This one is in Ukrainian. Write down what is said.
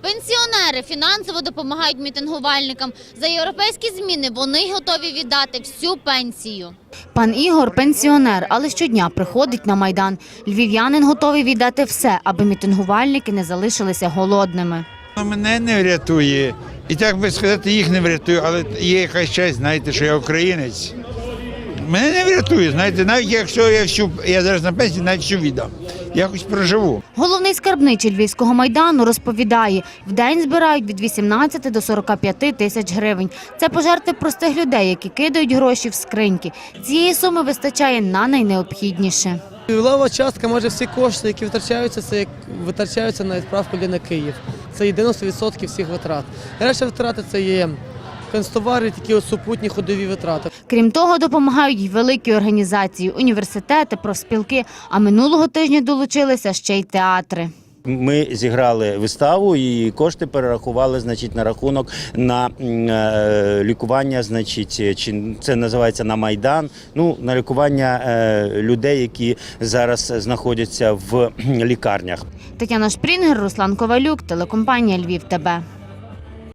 Пенсіонери фінансово допомагають мітингувальникам. За європейські зміни вони готові віддати всю пенсію. Пан Ігор пенсіонер, але щодня приходить на майдан. Львів'янин готовий віддати все, аби мітингувальники не залишилися голодними. Мене не врятує. І так би сказати, їх не врятує, але є якась честь, знаєте, що я українець. Мене не врятує, знаєте, навіть якщо я всю, я зараз на пенсії, навіть всю віддам. Якось проживу. Головний скарбничий Львівського майдану розповідає, в день збирають від 18 до 45 тисяч гривень. Це пожертви простих людей, які кидають гроші в скриньки. Цієї суми вистачає на найнеобхідніше. Лова частка, майже всі кошти, які витрачаються, це як витрачаються на відправку на Київ. Це є 90% всіх витрат. Решта витрати це є канцтовари, такі от супутні ходові витрати. Крім того, допомагають й великі організації, університети, профспілки. А минулого тижня долучилися ще й театри. Ми зіграли виставу і кошти перерахували, значить, на рахунок на е, лікування, значить, чи це називається на майдан. Ну на лікування е, людей, які зараз знаходяться в лікарнях. Тетяна Шпрінгер, Руслан Ковалюк, телекомпанія Львів ТБ.